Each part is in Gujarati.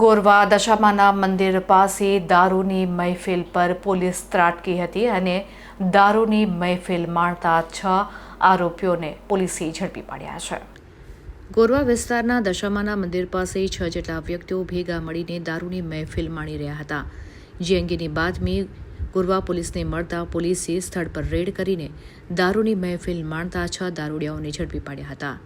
ગોરવા દશામાના મંદિર પાસે દારૂની મહેફિલ પર પોલીસ ત્રાટકી હતી અને દારૂની મહેફિલ માણતા છ આરોપીઓને પોલીસે ઝડપી પાડ્યા છે. ગોરવા વિસ્તારના દશામાના મંદિર પાસે છ જેટલા વ્યક્તિઓ ભેગા મળીને દારૂની મહેફિલ માણી રહ્યા હતા. જે અંગેની બાતમી ગોરવા પોલીસને મળતા પોલીસે સ્થળ પર રેડ કરીને દારૂની મહેફિલ માણતા છ દારૂડિયાઓને ઝડપી પાડ્યા હતા.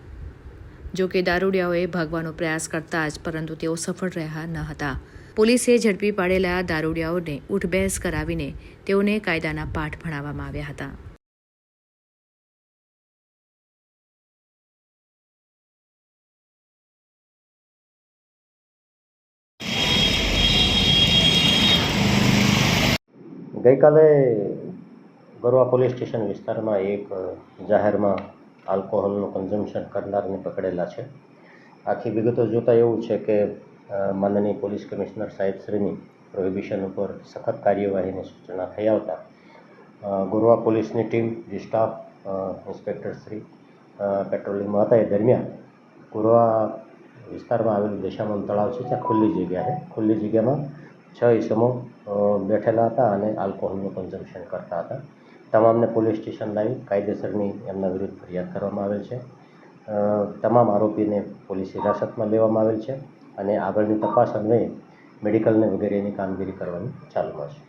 જો કે દારૂડિયાઓએ ભાગવાનો પ્રયાસ કરતા જ પરંતુ તેઓ સફળ રહ્યા ન હતા. પોલીસે ઝડપી પાડેલા દારૂડિયાઓને ઉઠબેસ કરાવીને તેઓને કાયદાના પાઠ ભણાવવામાં આવ્યા હતા. ગઈકાલે ગરવા પોલીસ સ્ટેશન વિસ્તારમાં એક જાહેરમાં આલ્કોહોલનું કન્ઝમ્પશન કરનારને પકડેલા છે. આખી વિગતો જોતાં એવું છે કે માનનીય પોલીસ કમિશનર સાહેબશ્રીની પ્રોહિબિશન ઉપર સખત કાર્યવાહીની સૂચના થઈ આવતા ગોરવા પોલીસની ટીમ, જે સ્ટાફ ઇન્સ્પેક્ટર શ્રી પેટ્રોલિંગમાં હતા એ દરમિયાન ગોરવા વિસ્તારમાં આવેલું દશામાન તળાવ છે, ત્યાં ખુલ્લી જગ્યા છે. ખુલ્લી જગ્યામાં છ ઈસમો બેઠેલા હતા અને આલ્કોહોલનું કન્ઝમ્પશન કરતા હતા. તમામને પોલીસ સ્ટેશન લાવી કાયદેસરની એમના વિરુદ્ધ ફરિયાદ કરવામાં આવેલ છે. તમામ આરોપીને પોલીસ હિરાસતમાં લેવામાં આવેલ છે અને આગળની તપાસ અન્વયે મેડિકલને વગેરેની કામગીરી કરવાની ચાલુમાં છે